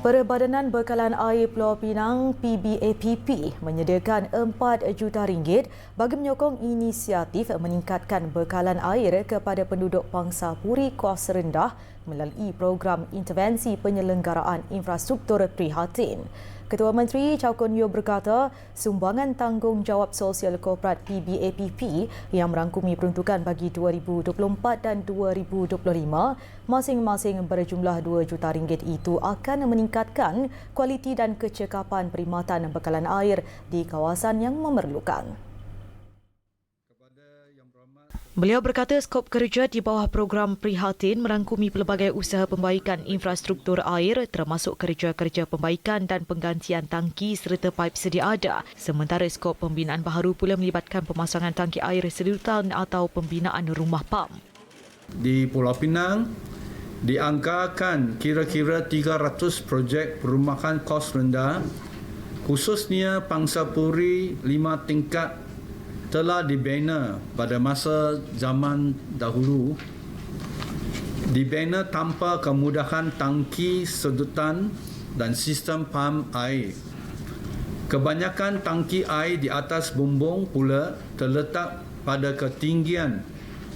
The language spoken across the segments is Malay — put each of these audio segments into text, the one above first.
Perbadanan Bekalan Air Pulau Pinang PBAPP menyediakan 4 juta ringgit bagi menyokong inisiatif meningkatkan bekalan air kepada penduduk bangsa puri kos rendah melalui program intervensi penyelenggaraan infrastruktur prihatin. Ketua Menteri Chow Kun Yeow berkata, sumbangan tanggungjawab sosial korporat PBAPP yang merangkumi peruntukan bagi 2024 dan 2025 masing-masing berjumlah 2 juta ringgit itu akan meningkatkan kualiti dan kecekapan perkhidmatan bekalan air di kawasan yang memerlukan. Beliau berkata skop kerja di bawah program Prihatin merangkumi pelbagai usaha pembaikan infrastruktur air termasuk kerja-kerja pembaikan dan penggantian tangki serta paip sedia ada. Sementara skop pembinaan baharu pula melibatkan pemasangan tangki air sedutan atau pembinaan rumah pam. Di Pulau Pinang diangkakan kira-kira 300 projek perumahan kos rendah khususnya Pangsa Puri lima tingkat telah dibina pada masa zaman dahulu dibina tanpa kemudahan tangki sedutan dan sistem pam air. Kebanyakan tangki air di atas bumbung pula terletak pada ketinggian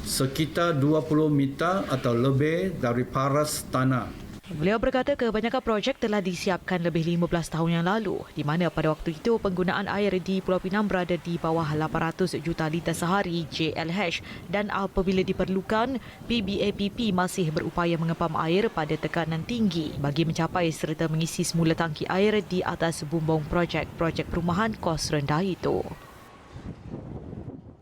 sekitar 20 meter atau lebih dari paras tanah. Beliau berkata kebanyakan projek telah disiapkan lebih 15 tahun yang lalu di mana pada waktu itu penggunaan air di Pulau Pinang berada di bawah 800 juta liter sehari JLH dan apabila diperlukan PBAPP masih berupaya mengepam air pada tekanan tinggi bagi mencapai serta mengisi semula tangki air di atas bumbung projek-projek perumahan kos rendah itu.